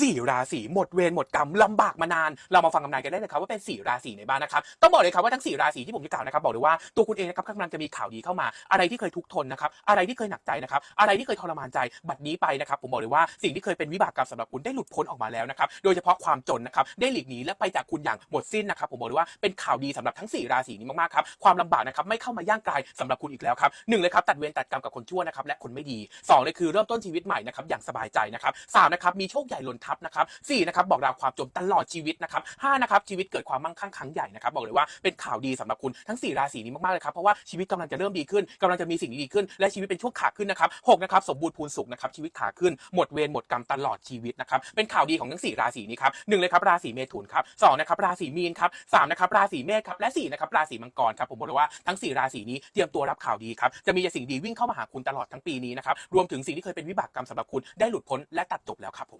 สี่ราศีหมดเวรหมดกรรมลำบากมานาน เรามาฟังคำนายกันได้เลยครับว่าเป็นสี่ราศีในบ้านนะครับต้องบอกเลยครับว่าทั้งสี่ราศีที่ผมจะกล่าวนะครับบอกเลยว่าตัวคุณเองนะครับกำลังจะมีข่าวดีเข้ามา อะไรที่เคยทุกข์ทนนะครับอะไรที่เคยหนักใจนะครับอะไรที่เคยทรมานใจบัดนี้ไปนะครับผมบอกเลยว่าสิ่งที่เคยเป็นวิบากกรรมสำหรับคุณได้หลุดพ้นออกมาแล้วนะครับโดยเฉพาะความจนนะครับได้หลีกหนีและไปจากคุณอย่างหมดสิ้นนะครับผมบอกเลยว่าเป็นข่าวดีสำหรับทั้งสี่ราศีนี้มากๆครับความลำบากนะครับไม่เข้ามาย่างกายสำหรับคุณอีกแล้วครับหนึ่งเลยครับตัดเวรตัดกรรมกับคนชั่วนะครับและคนไม่ดีสองเลยคือเริ่มต้นชีวิตใหม่นะครับอย่างสบายใจนะครับสามนะครับมีโชคใหญ่หล่นทับนะครับสี่นะครับบอกราวความจนตลอดชีวิตนะครับห้านะครับชีวิตเกิดความมั่งคั่งครั้งใหญ่นะครับบอกเลยว่าเป็นข่าวดีสำหรับคุณทั้งสี่ราศีนี้มากๆเลยครับเพราะว่าชีวิตกำลังจะเริ่มดีขึ้นกำลังจะมีสิ่งดีขึ้น และชีวิตเป็นช่วงขาขึ้นนะครับหกนะครับสมบูรณ์พูนสุขนะครับชีวิตขาขึ้นหมดเวรหมดกรรมตลอดชีวิตนะครับเป็นข่าวดีของทั้งสี่ราศีนี้ครับหนึ่งเลยครับราศีเมถุนครับสองนะครับราศีมีนครับสามนะครับราศีเมษครับและสี่นะครับราศีมังกรครับผมบอกเลยว่าทั้งสี่ราศีนี้เตรียมตัวรับข่าวดีครับจะมีแต่สิ่งดีวิ่งเข้ามาหาคุณตลอดทั้งปีนี้นะครับรวมถึงสิ่งที่เคยเป็นวิบากกรรมสำหรับคุณได้หลุดพ้นและตัดจบแล้วครับผม